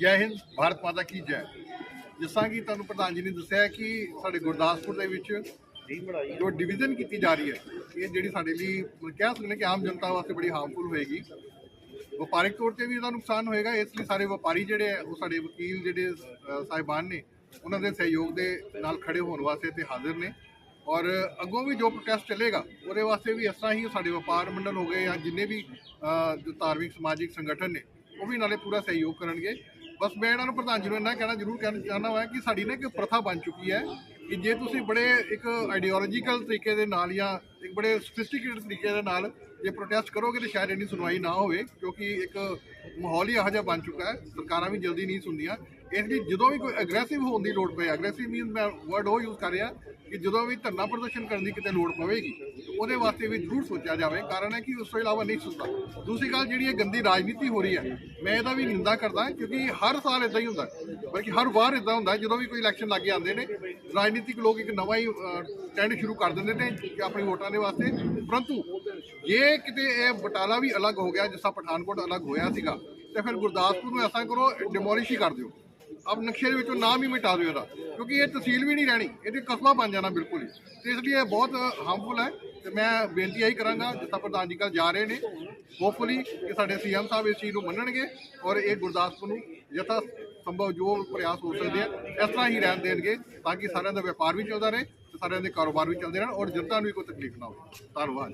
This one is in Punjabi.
ਜੈ ਹਿੰਦ, ਭਾਰਤ ਮਾਤਾ ਕੀ ਜੈ। ਜਿਸ ਤਰ੍ਹਾਂ ਕਿ ਤੁਹਾਨੂੰ ਪ੍ਰਧਾਨ ਜੀ ਨੇ ਦੱਸਿਆ ਕਿ ਸਾਡੇ ਗੁਰਦਾਸਪੁਰ ਦੇ ਵਿੱਚ ਜੋ ਡਿਵੀਜ਼ਨ ਕੀਤੀ ਜਾ ਰਹੀ ਹੈ, ਇਹ ਜਿਹੜੀ ਸਾਡੇ ਲਈ ਕਹਿ ਸਕਦੇ ਨੇ ਕਿ ਆਮ ਜਨਤਾ ਵਾਸਤੇ ਬੜੀ ਹਾਰਮਫੁਲ ਹੋਏਗੀ। ਵਪਾਰਿਕ ਤੌਰ ਤੇ ਵੀ ਇਹਦਾ ਨੁਕਸਾਨ ਹੋਏਗਾ, ਇਸ ਲਈ ਸਾਰੇ ਵਪਾਰੀ ਜਿਹੜੇ ਆ ਉਹ ਸਾਡੇ ਵਕੀਲ ਜਿਹੜੇ ਸਾਹਿਬਾਨ ਨੇ, ਉਹਨਾਂ ਦੇ ਸਹਿਯੋਗ ਦੇ ਨਾਲ ਖੜੇ ਹੋਣ ਵਾਸਤੇ ਤੇ ਹਾਜ਼ਰ ਨੇ। ਔਰ ਅੱਗੋਂ ਵੀ ਜੋ ਪ੍ਰੋਟੈਸਟ ਚੱਲੇਗਾ, ਉਹਦੇ ਵਾਸਤੇ ਵੀ ਇਸ ਤਰ੍ਹਾਂ ਹੀ ਸਾਡੇ ਵਪਾਰ ਮੰਡਲ ਹੋ ਗਏ ਜਾਂ ਜਿੰਨੇ ਵੀ ਜੋ ਧਾਰਮਿਕ ਸਮਾਜਿਕ ਸੰਗਠਨ ਨੇ, ਉਹ ਵੀ ਨਾਲੇ ਪੂਰਾ ਸਹਿਯੋਗ ਕਰਨਗੇ। ਬਸ ਮੈਂ ਇਹਨਾਂ ਨੂੰ ਪ੍ਰਧਾਨ ਜੀ ਨੂੰ ਇੰਨਾ ਕਹਿਣਾ ਜ਼ਰੂਰ ਕਹਿਣਾ ਚਾਹੁੰਦਾ ਹਾਂ ਕਿ ਸਾਡੀ ਨਾ ਇੱਕ ਪ੍ਰਥਾ ਬਣ ਚੁੱਕੀ ਹੈ ਕਿ ਜੇ ਤੁਸੀਂ ਬੜੇ ਇੱਕ ਆਈਡੀਓਲੋਜੀਕਲ ਤਰੀਕੇ ਦੇ ਨਾਲ ਜਾਂ ਇੱਕ ਬੜੇ ਸਫਿਸਟੀਕੇਟਡ ਤਰੀਕੇ ਦੇ ਨਾਲ ਜੇ ਪ੍ਰੋਟੈਸਟ ਕਰੋਗੇ ਤਾਂ ਸ਼ਾਇਦ ਇੰਨੀ ਸੁਣਵਾਈ ਨਾ ਹੋਵੇ, ਕਿਉਂਕਿ ਇੱਕ ਮਾਹੌਲ ਹੀ ਇਹੋ ਜਿਹਾ ਬਣ ਚੁੱਕਾ ਹੈ। ਸਰਕਾਰਾਂ ਵੀ ਜਲਦੀ ਨਹੀਂ ਸੁਣਦੀਆਂ। ਇਸ ਲਈ ਜਦੋਂ ਵੀ ਕੋਈ ਅਗਰੈਸਿਵ ਹੋਣ ਦੀ ਲੋੜ ਪਏ ਅਗਰੈਸਿਵ ਮੀਨਸ ਮੈਂ ਵਰਡ ਉਹ ਯੂਜ਼ ਕਰ ਰਿਹਾ ਕਿ ਜਦੋਂ ਵੀ ਧਰਨਾ ਪ੍ਰਦਰਸ਼ਨ ਕਰਨ ਦੀ ਕਿਤੇ ਲੋੜ ਪਵੇਗੀ, ਉਹਦੇ ਵਾਸਤੇ ਵੀ ਜ਼ਰੂਰ ਸੋਚਿਆ ਜਾਵੇ। ਕਾਰਨ ਹੈ ਕਿ ਉਸ ਤੋਂ ਇਲਾਵਾ ਨਹੀਂ ਸੁਣਦਾ। ਦੂਸਰੀ ਗੱਲ ਜਿਹੜੀ ਇਹ ਗੰਦੀ ਰਾਜਨੀਤੀ ਹੋ ਰਹੀ ਹੈ, ਮੈਂ ਇਹਦਾ ਵੀ ਨਿੰਦਾ ਕਰਦਾ ਕਿਉਂਕਿ ਹਰ ਸਾਲ ਇਦਾਂ ਹੀ ਹੁੰਦਾ ਬਲਕਿ ਹਰ ਵਾਰ ਇਦਾਂ ਹੁੰਦਾ ਜਦੋਂ ਵੀ ਕੋਈ ਇਲੈਕਸ਼ਨ ਲੱਗੇ ਆਉਂਦੇ ਨੇ, ਰਾਜਨੀਤਿਕ ਲੋਕ ਇੱਕ ਨਵਾਂ ਹੀ ਟ੍ਰੈਂਡ ਸ਼ੁਰੂ ਕਰ ਦਿੰਦੇ ਨੇ ਕਿ ਆਪਣੀ ਵੋਟਾਂ ਦੇ ਵਾਸਤੇ। ਪਰੰਤੂ ਜੇ ਕਿਤੇ ਇਹ ਬਟਾਲਾ ਵੀ ਅਲੱਗ ਹੋ ਗਿਆ, ਜਿਸ ਤਰ੍ਹਾਂ ਪਠਾਨਕੋਟ ਅਲੱਗ ਹੋਇਆ ਸੀਗਾ, ਤੇ ਫਿਰ ਗੁਰਦਾਸਪੁਰ ਨੂੰ ਐਸਾ ਕਰੋ ਡਿਮੋਲਿਸ਼ ਹੀ ਕਰ ਦਿਓ। ਆਪ ਨਕਸ਼ੇ ਦੇ ਵਿੱਚੋਂ ਨਾਮ ਹੀ ਮਿਟਾ ਦਿਓ ਇਹਦਾ, ਕਿਉਂਕਿ ਇਹ ਤਹਿਸੀਲ ਵੀ ਨਹੀਂ ਰਹਿਣੀ, ਇਹਦੇ ਕਸਬਾ ਬਣ ਜਾਣਾ ਬਿਲਕੁਲ ਹੀ। ਤੇ ਇਸ ਲਈ ਇਹ ਬਹੁਤ ਹਾਰਮਫੁਲ ਹੈ ਤੇ ਮੈਂ ਬੇਨਤੀ ਇਹੀ ਕਰਾਂਗਾ, ਜਿੱਦਾਂ ਪ੍ਰਧਾਨ ਜੀ ਕੱਲ ਜਾ ਰਹੇ ਨੇ ਹੋਪਫੁਲੀ ਕਿ ਸਾਡੇ ਸੀਐਮ ਸਾਹਿਬ ਇਸ ਚੀਜ਼ ਨੂੰ ਮੰਨਣਗੇ ਔਰ ਇਹ ਗੁਰਦਾਸਪੁਰ ਨੂੰ ਯਥਾ ਸੰਭਵ ਜੋ ਪ੍ਰਯਾਸ ਹੋ ਸਕਦੇ ਆ, ਇਸ ਤਰ੍ਹਾਂ ਹੀ ਰਹਿਣ ਦੇਣਗੇ ਤਾਂ ਕਿ ਸਾਰਿਆਂ ਦਾ ਵਪਾਰ ਵੀ ਚੱਲਦਾ ਰਹੇ ਤੇ ਸਾਰਿਆਂ ਦੇ ਕਾਰੋਬਾਰ ਵੀ ਚੱਲਦੇ ਰਹਿਣ ਔਰ ਜਨਤਾ ਨੂੰ ਵੀ ਕੋਈ ਤਕਲੀਫ ਨਾ ਹੋਵੇ। ਧੰਨਵਾਦ।